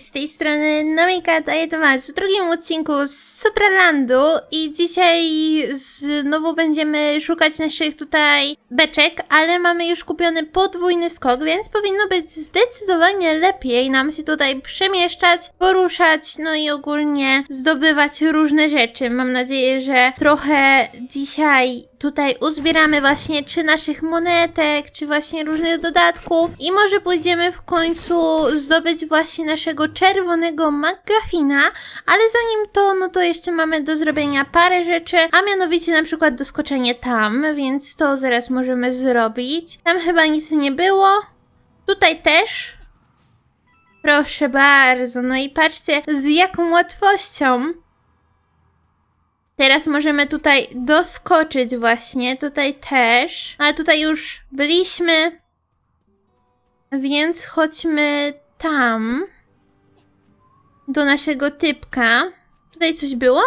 Z tej strony Nomika daje temat w drugim odcinku z Supralandu i dzisiaj znowu będziemy szukać naszych tutaj beczek, ale mamy już kupiony podwójny skok, więc powinno być zdecydowanie lepiej nam się tutaj przemieszczać, poruszać, no i ogólnie zdobywać różne rzeczy. Mam nadzieję, że trochę dzisiaj tutaj uzbieramy właśnie czy naszych monetek, czy właśnie różnych dodatków i może pójdziemy w końcu zdobyć właśnie naszego czerwonego McGuffina, ale zanim to, no to jeszcze mamy do zrobienia parę rzeczy, a mianowicie na przykład doskoczenie tam, więc to zaraz możemy zrobić. Tam chyba nic nie było. Tutaj też. Proszę bardzo, no i patrzcie z jaką łatwością Teraz możemy tutaj doskoczyć właśnie, tutaj też, ale tutaj już byliśmy, więc chodźmy tam, do naszego typka. Tutaj coś było?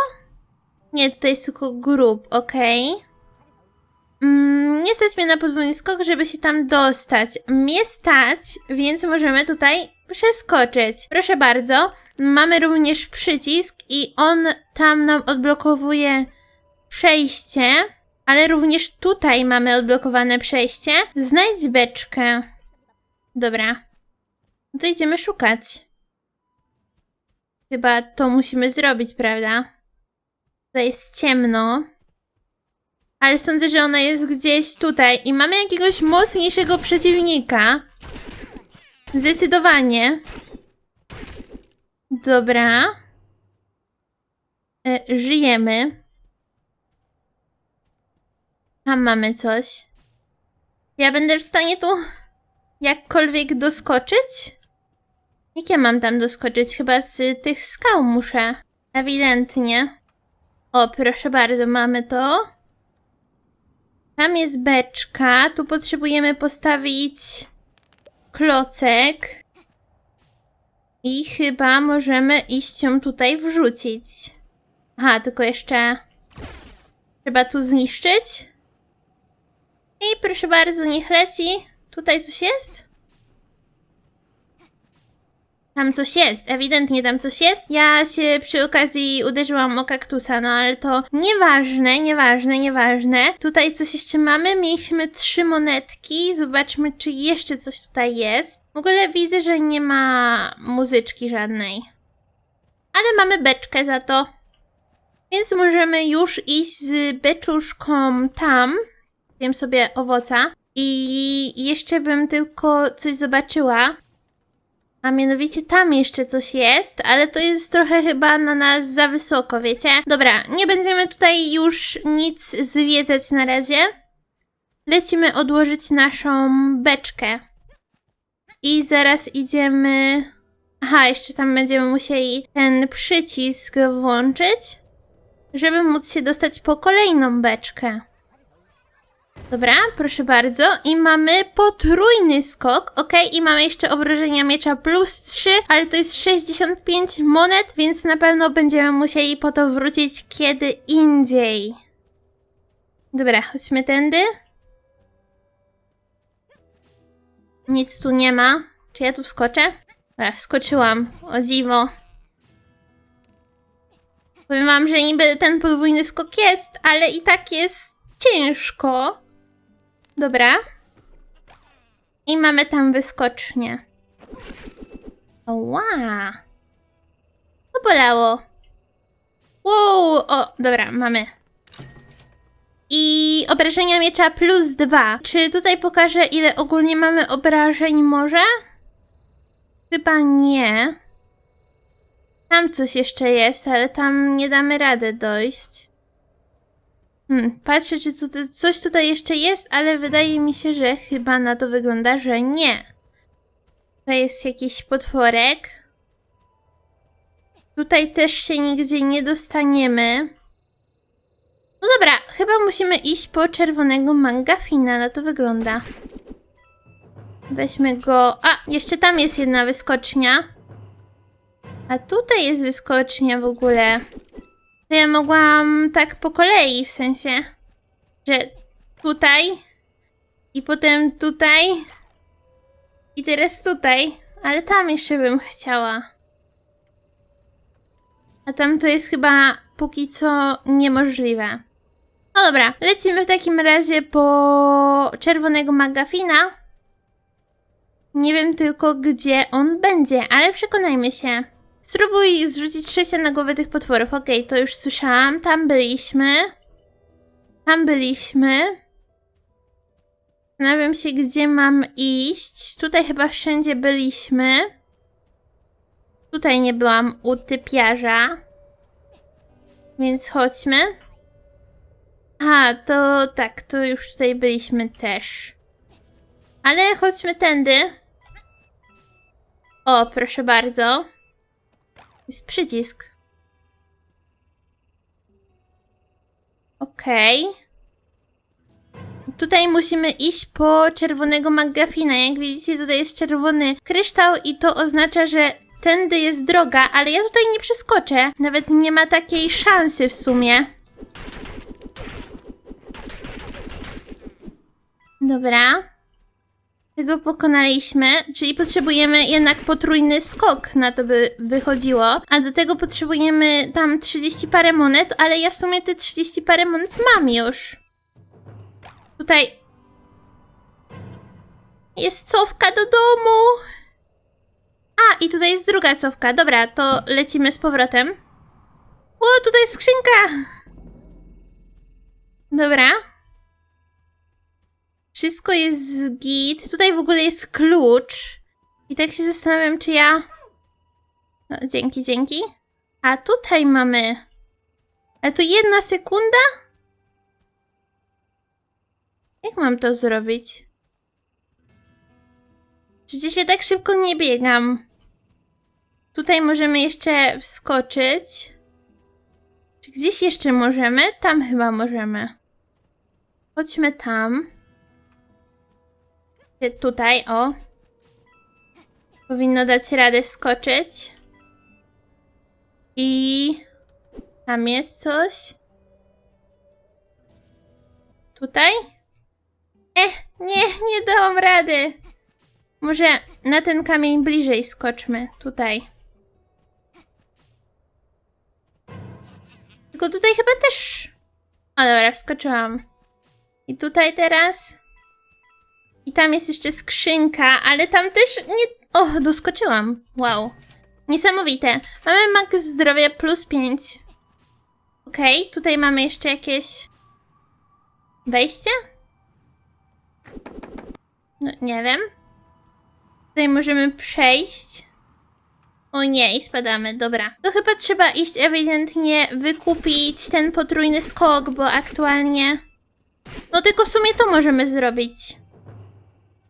Nie, tutaj jest tylko grób, okej. Mm, nie stać mnie na podwójny skok, żeby się tam dostać. Mnie stać, więc możemy tutaj przeskoczyć. Proszę bardzo. Mamy również przycisk i on tam nam odblokowuje przejście, ale również tutaj mamy odblokowane przejście. Znajdź beczkę. Dobra. No to idziemy szukać. Chyba to musimy zrobić, prawda? Tutaj jest ciemno. Ale sądzę, że ona jest gdzieś tutaj. I mamy jakiegoś mocniejszego przeciwnika. Zdecydowanie. Dobra. E, żyjemy. Tam mamy coś. Ja będę w stanie tu jakkolwiek doskoczyć? Jak ja mam tam doskoczyć? Chyba z tych skał muszę. Ewidentnie. O, proszę bardzo, mamy to. Tam jest beczka. Tu potrzebujemy postawić klocek. I chyba możemy iść ją tutaj wrzucić. Aha, tylko jeszcze trzeba tu zniszczyć. I proszę bardzo, niech leci. Tutaj coś jest? Tam coś jest, ewidentnie tam coś jest. Ja się przy okazji uderzyłam o kaktusa, no ale to nieważne, nieważne, nieważne. Tutaj coś jeszcze mamy, mieliśmy trzy monetki, zobaczmy czy jeszcze coś tutaj jest. W ogóle widzę, że nie ma muzyczki żadnej. Ale mamy beczkę za to. Więc możemy już iść z beczuszką tam. Wiem sobie owoca. I jeszcze bym tylko coś zobaczyła. A mianowicie tam jeszcze coś jest, ale to jest trochę chyba na nas za wysoko, wiecie? Dobra, nie będziemy tutaj już nic zwiedzać na razie. Lecimy odłożyć naszą beczkę. I zaraz idziemy. Aha, jeszcze tam będziemy musieli ten przycisk włączyć, żeby móc się dostać po kolejną beczkę. Dobra, proszę bardzo. I mamy potrójny skok, ok? I mamy jeszcze obrażenia miecza plus 3, ale to jest 65 monet, więc na pewno będziemy musieli po to wrócić kiedy indziej. Dobra, chodźmy tędy. Nic tu nie ma. Czy ja tu wskoczę? Dobra, wskoczyłam. O dziwo. Powiem wam, że niby ten podwójny skok jest, ale i tak jest ciężko. Dobra. I mamy tam wyskocznię. Ła. To bolało. Wow, o, dobra, mamy. I obrażenia miecza plus dwa. Czy tutaj pokażę, ile ogólnie mamy obrażeń może? Chyba nie. Tam coś jeszcze jest, ale tam nie damy rady dojść. Hmm, patrzę, czy coś tutaj jeszcze jest, ale wydaje mi się, że chyba na to wygląda, że nie. To jest jakiś potworek. Tutaj też się nigdzie nie dostaniemy. No dobra, chyba musimy iść po czerwonego mangafina, na to wygląda. Weźmy go. A, jeszcze tam jest jedna wyskocznia. A tutaj jest wyskocznia w ogóle. To ja mogłam tak po kolei, w sensie, że tutaj i potem tutaj i teraz tutaj, ale tam jeszcze bym chciała. A tam to jest chyba póki co niemożliwe. No dobra, lecimy w takim razie po czerwonego magafina. Nie wiem tylko, gdzie on będzie, ale przekonajmy się. Spróbuj zrzucić sześcia na głowę tych potworów. Okej, to już słyszałam. Tam byliśmy. Tam byliśmy. Zastanawiam się, gdzie mam iść. Tutaj chyba wszędzie byliśmy. Tutaj nie byłam u typiarza. Więc chodźmy. A, to tak, to już tutaj byliśmy też. Ale chodźmy tędy. O, proszę bardzo. Jest przycisk. Okej. Tutaj musimy iść po czerwonego magafina. Jak widzicie, tutaj jest czerwony kryształ i to oznacza, że tędy jest droga, ale ja tutaj nie przeskoczę. Nawet nie ma takiej szansy w sumie. Dobra. Tego pokonaliśmy, czyli potrzebujemy jednak potrójny skok na to by wychodziło, a do tego potrzebujemy tam 30 parę monet, ale ja w sumie te 30 parę monet mam już. Tutaj jest cofka do domu. A, i tutaj jest druga cofka. Dobra, to lecimy z powrotem. O, tutaj jest skrzynka. Dobra. Wszystko jest z git. Tutaj w ogóle jest klucz. I tak się zastanawiam, czy ja... No, dzięki, dzięki. A tutaj mamy... Ale to jedna sekunda? Jak mam to zrobić? Przecież ja tak szybko nie biegam. Tutaj możemy jeszcze wskoczyć. Czy gdzieś jeszcze możemy? Tam chyba możemy. Chodźmy tam. Tutaj, o. Powinno dać radę wskoczyć. I tam jest coś. Tutaj? Eh, nie, nie dałam rady. Może na ten kamień bliżej skoczmy. Tutaj. Tylko tutaj chyba też. O dobra, wskoczyłam. I tutaj teraz. I tam jest jeszcze skrzynka, ale tam też nie. O, doskoczyłam. Wow. Niesamowite. Mamy mak zdrowia plus 5. Okej, tutaj mamy jeszcze jakieś. Wejście? No, nie wiem. Tutaj możemy przejść. O nie, i spadamy, dobra. To chyba trzeba iść ewidentnie wykupić ten potrójny skok, bo aktualnie... No tylko w sumie to możemy zrobić.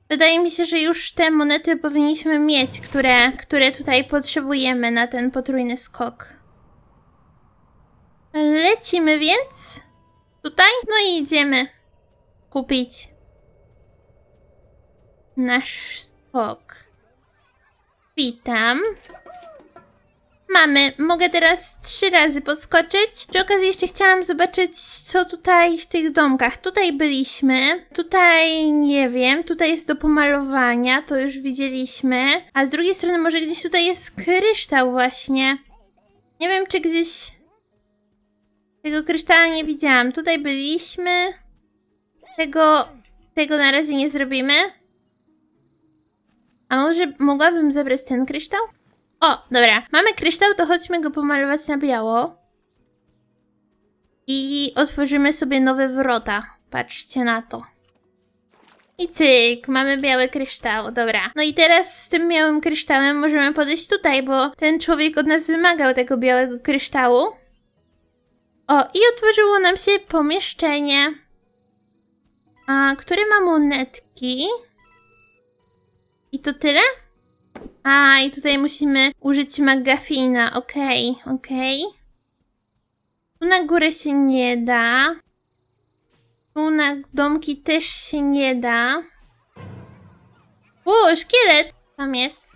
Wydaje mi się, że już te monety powinniśmy mieć, które, które tutaj potrzebujemy na ten potrójny skok. Lecimy więc tutaj, no i idziemy kupić nasz skok. Witam. Mamy. Mogę teraz trzy razy podskoczyć. Przy okazji jeszcze chciałam zobaczyć, co tutaj w tych domkach. Tutaj byliśmy. Tutaj nie wiem. Tutaj jest do pomalowania. To już widzieliśmy. A z drugiej strony może gdzieś tutaj jest kryształ właśnie. Nie wiem, czy gdzieś... Tego kryształa nie widziałam. Tutaj byliśmy. Tego... Tego na razie nie zrobimy. A może mogłabym zabrać ten kryształ? O, dobra. Mamy kryształ, to chodźmy go pomalować na biało. I otworzymy sobie nowe wrota. Patrzcie na to. I cyk, mamy biały kryształ, dobra. No i teraz z tym białym kryształem możemy podejść tutaj, bo ten człowiek od nas wymagał tego białego kryształu. O, i otworzyło nam się pomieszczenie. A, które ma monetki? I to tyle? A, i tutaj musimy użyć magafina. Okej, okej. Tu na górę się nie da. Tu na domki też się nie da. O, szkielet! Tam jest.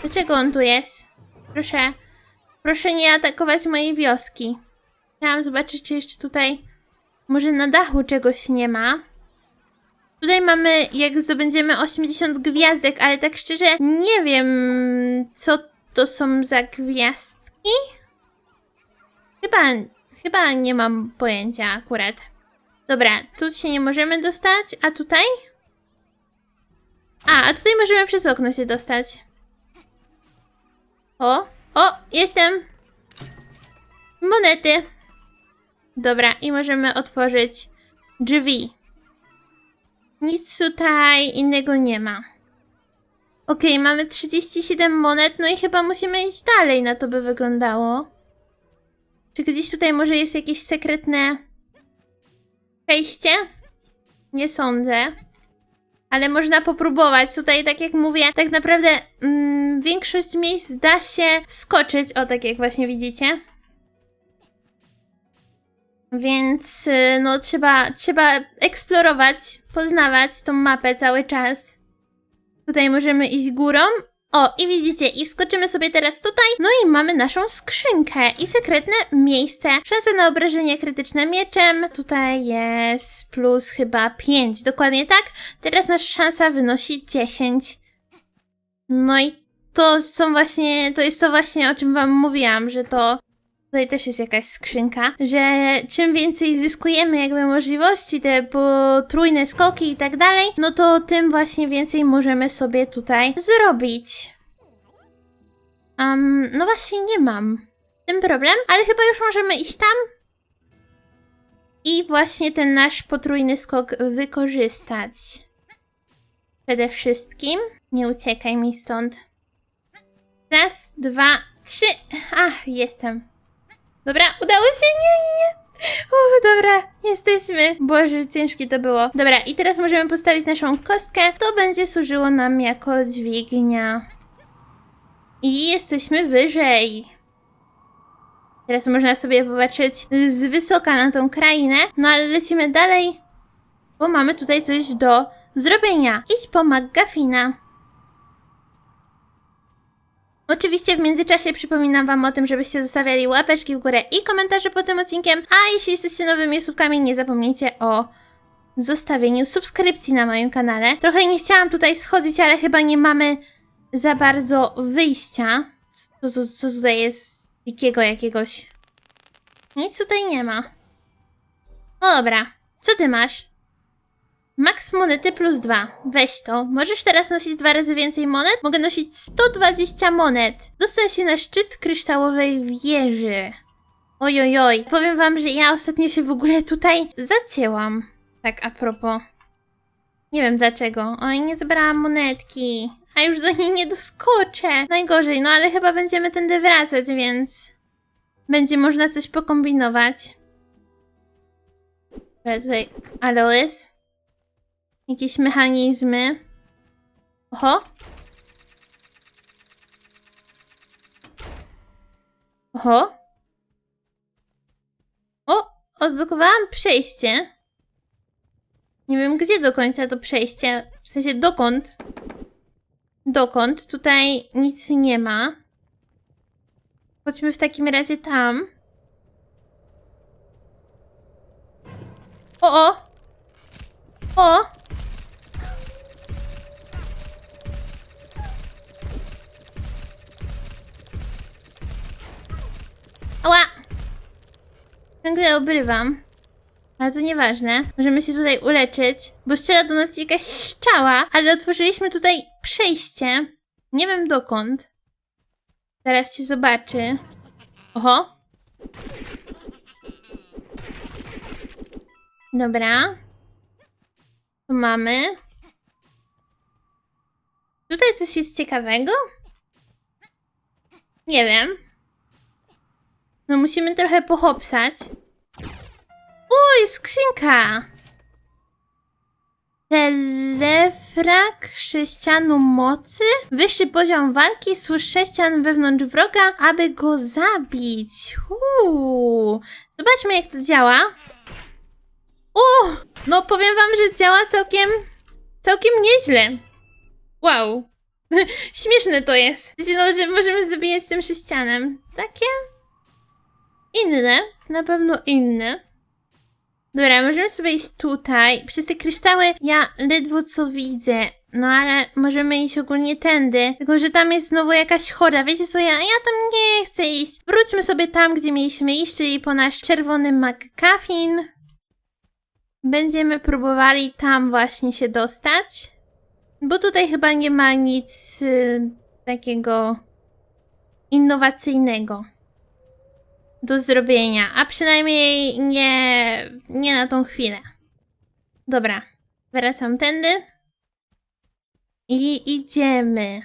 Dlaczego on tu jest? Proszę, proszę nie atakować mojej wioski. Chciałam zobaczyć, czy jeszcze tutaj może na dachu czegoś nie ma. Tutaj mamy, jak zdobędziemy 80 gwiazdek, ale tak szczerze nie wiem, co to są za gwiazdki. Chyba, chyba nie mam pojęcia akurat. Dobra, tu się nie możemy dostać, a tutaj? A, a tutaj możemy przez okno się dostać. O, o, jestem. Monety. Dobra, i możemy otworzyć drzwi. Nic tutaj innego nie ma. Okej, mamy 37 monet, no i chyba musimy iść dalej, na to by wyglądało. Czy gdzieś tutaj może jest jakieś sekretne przejście? Nie sądzę. Ale można popróbować. Tutaj, tak jak mówię, tak naprawdę mm, większość miejsc da się wskoczyć. O, tak jak właśnie widzicie. Więc y, no trzeba, trzeba eksplorować, poznawać tą mapę cały czas. Tutaj możemy iść górą. O, i widzicie, i wskoczymy sobie teraz tutaj. No i mamy naszą skrzynkę i sekretne miejsce. Szansa na obrażenie krytyczne mieczem. Tutaj jest plus chyba 5, dokładnie tak. Teraz nasza szansa wynosi 10. No i to są właśnie, to jest to właśnie, o czym wam mówiłam, że to Tutaj też jest jakaś skrzynka, że czym więcej zyskujemy jakby możliwości, te potrójne skoki i tak dalej, no to tym właśnie więcej możemy sobie tutaj zrobić. Um, no właśnie nie mam. Ten problem, ale chyba już możemy iść tam. I właśnie ten nasz potrójny skok wykorzystać. Przede wszystkim. Nie uciekaj mi stąd. Raz, dwa, trzy. Ach, jestem. Dobra, udało się? Nie, nie, nie. Uch, dobra, jesteśmy. Boże, ciężkie to było. Dobra, i teraz możemy postawić naszą kostkę. To będzie służyło nam jako dźwignia. I jesteśmy wyżej. Teraz można sobie popatrzeć z wysoka na tą krainę. No ale lecimy dalej, bo mamy tutaj coś do zrobienia. Idź po McGuffina. Oczywiście w międzyczasie przypominam Wam o tym, żebyście zostawiali łapeczki w górę i komentarze pod tym odcinkiem, a jeśli jesteście nowymi subkami, nie zapomnijcie o zostawieniu subskrypcji na moim kanale. Trochę nie chciałam tutaj schodzić, ale chyba nie mamy za bardzo wyjścia. Co, co, co tutaj jest dzikiego jakiegoś? Nic tutaj nie ma. No dobra, co ty masz? Max monety plus 2. Weź to. Możesz teraz nosić dwa razy więcej monet? Mogę nosić 120 monet. Dostań się na szczyt kryształowej wieży. Ojojoj. Powiem wam, że ja ostatnio się w ogóle tutaj zacięłam. Tak a propos. Nie wiem dlaczego. Oj, nie zebrałam monetki. A już do niej nie doskoczę. Najgorzej, no ale chyba będziemy tędy wracać, więc... Będzie można coś pokombinować. Ale tutaj... Alois? Jakieś mechanizmy. Oho. Oho. O, odblokowałam przejście. Nie wiem, gdzie do końca to przejście. W sensie, dokąd? Dokąd? Tutaj nic nie ma. Chodźmy w takim razie tam. O, o! O! Ała! Ciągle obrywam. Ale to nieważne. Możemy się tutaj uleczyć, bo strzela do nas jakaś szczała, ale otworzyliśmy tutaj przejście. Nie wiem dokąd. Zaraz się zobaczy. Oho. Dobra. Tu mamy. Tutaj coś jest ciekawego? Nie wiem. No musimy trochę pochopsać. Uj, skrzynka! Telefrak sześcianu mocy? Wyższy poziom walki, służ sześcian wewnątrz wroga, aby go zabić. Uuu. Zobaczmy jak to działa. O! No powiem wam, że działa całkiem... całkiem nieźle. Wow. Śmieszne to jest. No, że możemy zabijać tym sześcianem. Takie... Inne. Na pewno inne. Dobra, możemy sobie iść tutaj. Przez te kryształy ja ledwo co widzę. No ale możemy iść ogólnie tędy. Tylko, że tam jest znowu jakaś chora. Wiecie co, ja, ja tam nie chcę iść. Wróćmy sobie tam, gdzie mieliśmy iść, czyli po nasz czerwony McCuffin. Będziemy próbowali tam właśnie się dostać. Bo tutaj chyba nie ma nic y, takiego innowacyjnego do zrobienia. A przynajmniej nie, nie na tą chwilę. Dobra, wracam tędy. I idziemy.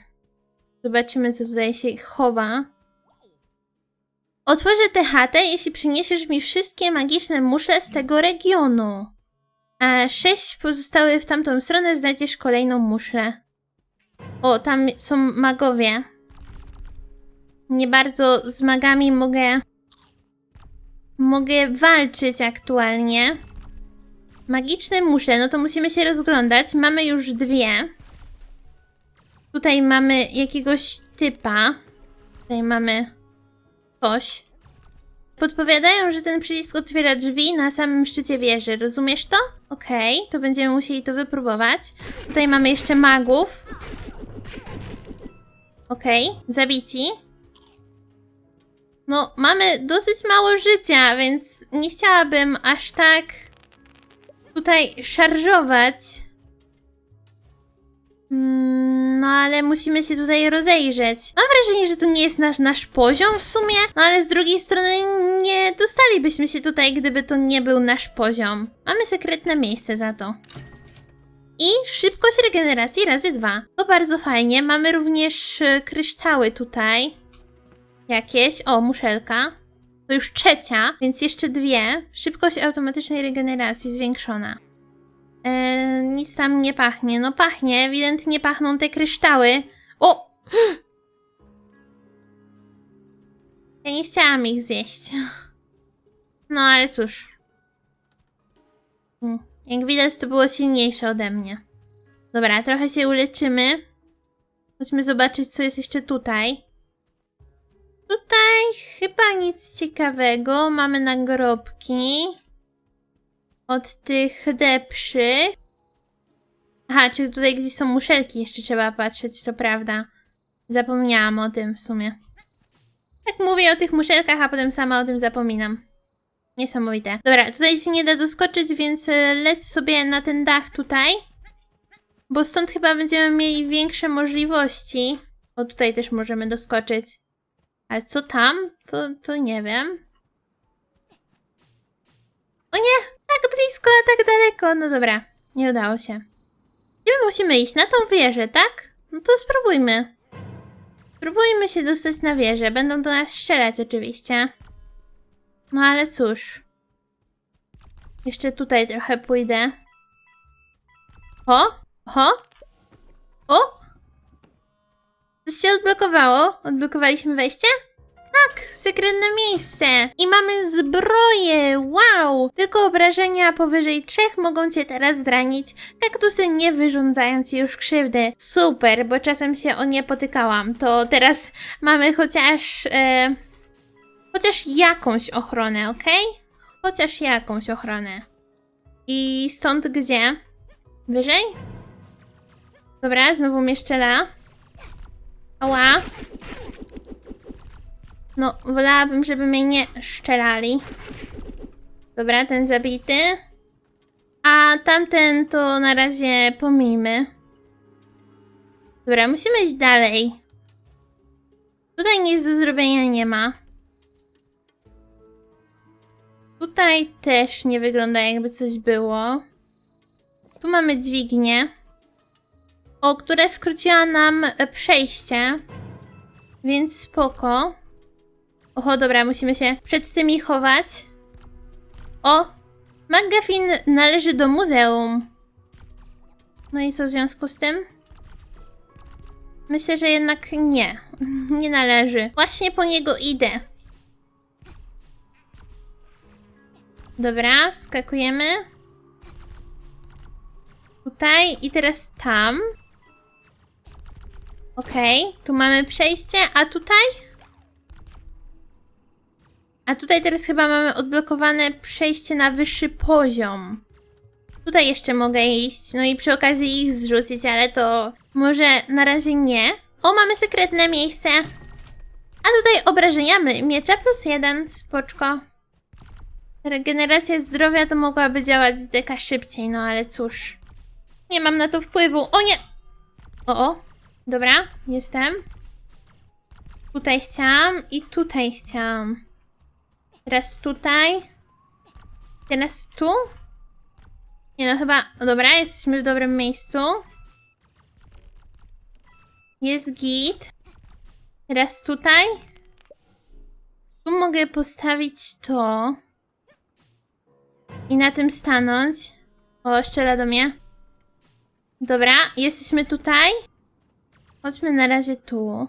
Zobaczymy, co tutaj się chowa. Otworzę tę chatę, jeśli przyniesiesz mi wszystkie magiczne muszle z tego regionu. A sześć pozostałych w tamtą stronę znajdziesz kolejną muszlę. O, tam są magowie. Nie bardzo z magami mogę. Mogę walczyć aktualnie. Magiczne muszle, no to musimy się rozglądać. Mamy już dwie. Tutaj mamy jakiegoś typa. Tutaj mamy coś. Podpowiadają, że ten przycisk otwiera drzwi na samym szczycie wieży. Rozumiesz to? Okej, to będziemy musieli to wypróbować. Tutaj mamy jeszcze magów. Okej, zabici. No, mamy dosyć mało życia, więc nie chciałabym aż tak tutaj szarżować. Mm, No ale musimy się tutaj rozejrzeć. Mam wrażenie, że to nie jest nasz, nasz poziom w sumie, no ale z drugiej strony nie dostalibyśmy się tutaj, gdyby to nie był nasz poziom. Mamy sekretne miejsce za to. I szybkość regeneracji razy dwa. To bardzo fajnie. Mamy również e, kryształy tutaj. Jakieś. O, muszelka. To już trzecia, więc jeszcze dwie. Szybkość automatycznej regeneracji zwiększona. E, nic tam nie pachnie. No pachnie, ewidentnie pachną te kryształy. O! Ja nie chciałam ich zjeść. No ale cóż. Mm, Jak widać, to było silniejsze ode mnie. Dobra, trochę się uleczymy. Chodźmy zobaczyć, co jest jeszcze tutaj. Tutaj chyba nic ciekawego. Mamy nagrobki od tych lepszych. Aha, czy tutaj gdzieś są muszelki jeszcze trzeba patrzeć, to prawda. Zapomniałam o tym w sumie. Tak mówię o tych muszelkach, a potem sama o tym zapominam. Niesamowite. Dobra, tutaj się nie da doskoczyć, więc e, lecę sobie na ten dach tutaj. Bo stąd chyba będziemy mieli większe możliwości. O, tutaj też możemy doskoczyć. Ale co tam? To, to nie wiem. O nie! Tak blisko, a tak daleko. No dobra, nie udało się. Gdzie my musimy iść? Na tą wieżę, tak? No to spróbujmy. Spróbujmy się dostać na wieżę. Będą do nas strzelać oczywiście. No ale cóż. Jeszcze tutaj trochę pójdę. O? O? O? Coś się odblokowało? Odblokowaliśmy wejście? Tak, sekretne miejsce. I mamy zbroję. Wow! Tylko obrażenia powyżej trzech mogą cię teraz zranić. Kaktusy nie wyrządzają ci już krzywdy. Super, bo czasem się o nie potykałam. To teraz mamy chociaż... E, chociaż jakąś ochronę, ok? Chociaż jakąś ochronę. I stąd gdzie? Wyżej? Dobra, znowu mnie szczela. Ała. No, wolałabym, żeby mnie nie szczelali. Dobra, ten zabity. A tamten to na razie pomijmy. Dobra, musimy iść dalej. Tutaj nic do zrobienia nie ma. Tutaj też nie wygląda jakby coś było. Tu mamy dźwignię. O, która skróciła nam e, przejście. Więc spoko. Oho, dobra, musimy się przed tymi chować. O! McGuffin należy do muzeum. No i co w związku z tym? Myślę, że jednak nie. Nie należy. Właśnie po niego idę. Dobra, wskakujemy. Tutaj i teraz tam. Okej, tu mamy przejście, a tutaj? A tutaj teraz chyba mamy odblokowane przejście na wyższy poziom. Tutaj jeszcze mogę iść, no i przy okazji ich zrzucić, ale to może na razie nie. O, mamy sekretne miejsce. A tutaj obrażenia miecza plus jeden, spoczko. Regeneracja zdrowia to mogłaby działać z deka szybciej, no ale cóż. Nie mam na to wpływu. O nie! O, o. Dobra, jestem. Tutaj chciałam i tutaj chciałam. Teraz tutaj. Teraz tu. Nie no, chyba... No dobra, jesteśmy w dobrym miejscu. Jest git. Teraz tutaj. Tu mogę postawić to. I na tym stanąć. O, strzela do mnie. Dobra, jesteśmy tutaj. Chodźmy na razie tu.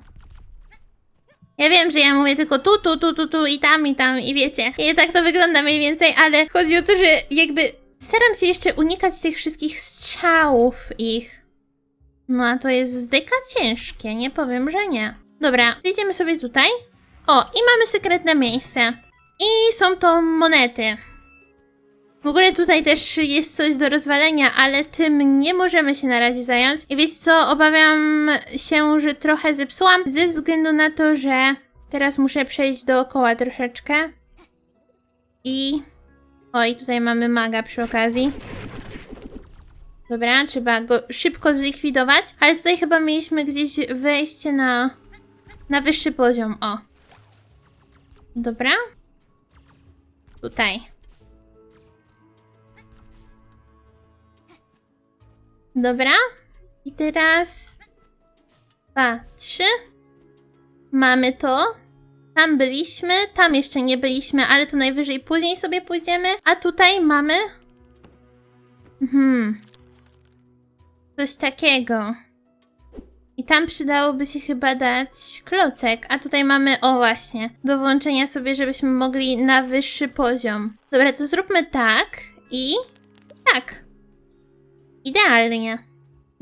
Ja wiem, że ja mówię tylko tu, tu, tu, tu, tu i tam, i tam, i wiecie. I tak to wygląda mniej więcej, ale chodzi o to, że jakby staram się jeszcze unikać tych wszystkich strzałów ich. No a to jest zdyka ciężkie, nie powiem, że nie. Dobra, zejdziemy sobie tutaj. O, i mamy sekretne miejsce. I są to monety. Ogóle tutaj też jest coś do rozwalenia, ale tym nie możemy się na razie zająć. I wiecie co, obawiam się, że trochę zepsułam ze względu na to, że teraz muszę przejść dookoła troszeczkę. I... O, i tutaj mamy maga przy okazji. Dobra, trzeba go szybko zlikwidować, ale tutaj chyba mieliśmy gdzieś wejście na... na wyższy poziom, o. Dobra. Tutaj. Dobra. I teraz. Dwa, trzy. Mamy to. Tam byliśmy, tam jeszcze nie byliśmy, ale to najwyżej później sobie pójdziemy. A tutaj mamy. Hmm. Coś takiego. I tam przydałoby się chyba dać klocek. A tutaj mamy, o właśnie, do włączenia sobie, żebyśmy mogli na wyższy poziom. Dobra, to zróbmy tak i tak. Idealnie.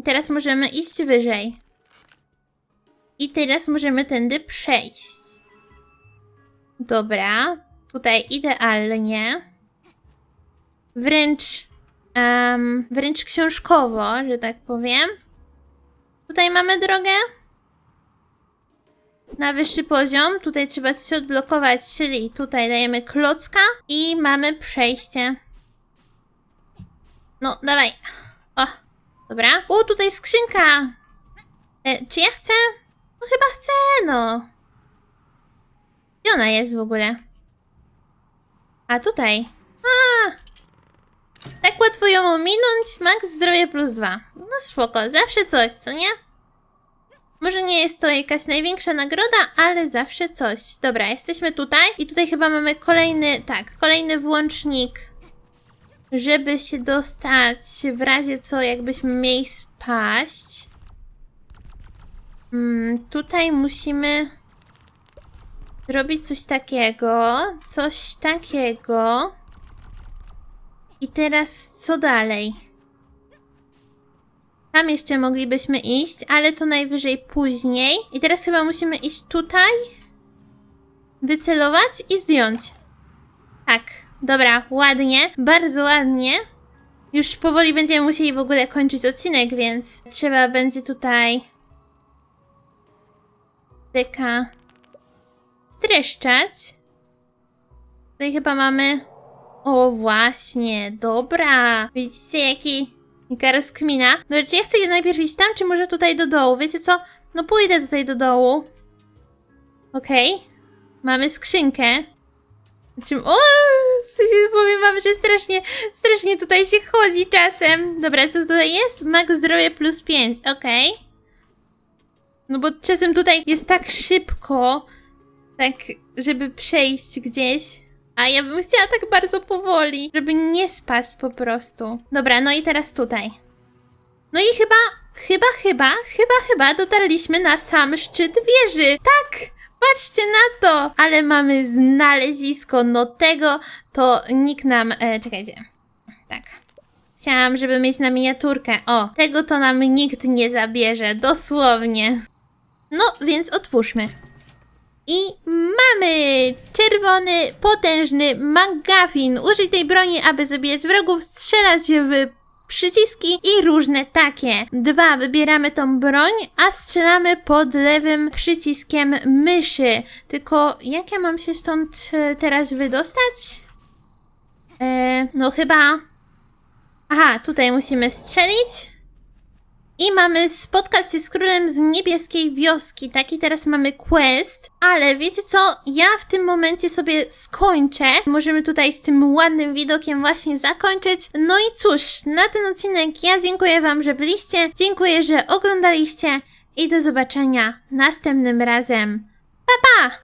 Teraz możemy iść wyżej. I teraz możemy tędy przejść. Dobra, tutaj idealnie. Wręcz, em, wręcz książkowo, że tak powiem. Tutaj mamy drogę. Na wyższy poziom. Tutaj trzeba coś odblokować, czyli tutaj dajemy klocka i mamy przejście. No, dawaj. O, dobra. O, tutaj skrzynka. E, czy ja chcę? No chyba chcę, no. Gdzie ona jest w ogóle? A tutaj. A. Tak łatwo ją ominąć. Max zdrowie plus dwa. No spoko, zawsze coś, co nie? Może nie jest to jakaś największa nagroda, ale zawsze coś. Dobra, jesteśmy tutaj i tutaj chyba mamy kolejny, tak, kolejny włącznik żeby się dostać w razie co, jakbyśmy mieli spaść. Mm, tutaj musimy zrobić coś takiego, coś takiego. I teraz co dalej? Tam jeszcze moglibyśmy iść, ale to najwyżej później. I teraz chyba musimy iść tutaj, wycelować i zdjąć. Tak, dobra, ładnie, bardzo ładnie. Już powoli będziemy musieli w ogóle kończyć odcinek, więc trzeba będzie tutaj deka streszczać. Tutaj chyba mamy... O, właśnie, dobra. Widzicie, jaki... jaka rozkmina. Dobra, czy ja chcę najpierw iść tam, czy może tutaj do dołu? Wiecie co? No pójdę tutaj do dołu. Okej. Mamy skrzynkę. Czym... O! Powiem wam, że strasznie, strasznie tutaj się chodzi czasem. Dobra, co tutaj jest? Max zdrowie plus 5, okej. No bo czasem tutaj jest tak szybko, tak, żeby przejść gdzieś. A ja bym chciała tak bardzo powoli, żeby nie spaść po prostu. Dobra, no i teraz tutaj. No i chyba, chyba, chyba, chyba, chyba dotarliśmy na sam szczyt wieży. Tak! Patrzcie na to! Ale mamy znalezisko, no tego to nikt nam... E, czekajcie. Tak. Chciałam, żeby mieć na miniaturkę. O, tego to nam nikt nie zabierze, dosłownie. No, więc otwórzmy. I mamy czerwony, potężny McGuffin. Użyj tej broni, aby zabijać wrogów, strzelać w przyciski i różne takie. Dwa, wybieramy tą broń, a strzelamy pod lewym przyciskiem myszy. Tylko jak ja mam się stąd e, teraz wydostać? E, no chyba... Aha, tutaj musimy strzelić. I mamy spotkać się z królem z niebieskiej wioski. Taki teraz mamy quest. Ale wiecie co? Ja w tym momencie sobie skończę. Możemy tutaj z tym ładnym widokiem właśnie zakończyć. No i cóż, na ten odcinek ja dziękuję Wam, że byliście. Dziękuję, że oglądaliście. I do zobaczenia następnym razem. Pa pa!